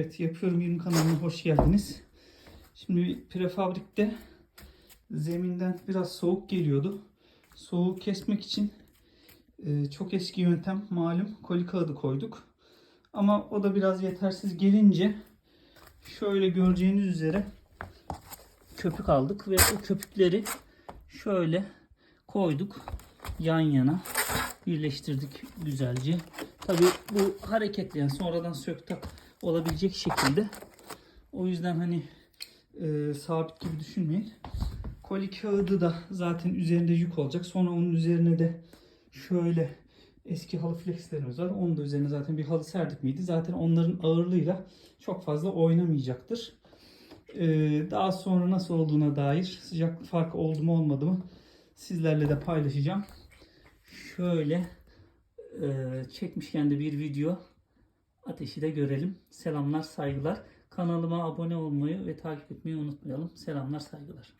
Evet yapıyorum 20 kanalına hoş geldiniz. Şimdi prefabrikte zeminden biraz soğuk geliyordu. Soğuğu kesmek için e, çok eski yöntem malum koli kağıdı koyduk. Ama o da biraz yetersiz gelince şöyle göreceğiniz üzere köpük aldık ve o köpükleri şöyle koyduk yan yana birleştirdik güzelce. Tabi bu hareketli yani sonradan sök olabilecek şekilde. O yüzden hani e, sabit gibi düşünmeyin. Koli kağıdı da zaten üzerinde yük olacak. Sonra onun üzerine de şöyle eski halı flexlerimiz var. Onun da üzerine zaten bir halı serdik miydi? Zaten onların ağırlığıyla çok fazla oynamayacaktır. E, daha sonra nasıl olduğuna dair sıcaklık farkı oldu mu olmadı mı sizlerle de paylaşacağım. Şöyle çekmişken de bir video ateşi de görelim. Selamlar, saygılar. Kanalıma abone olmayı ve takip etmeyi unutmayalım. Selamlar, saygılar.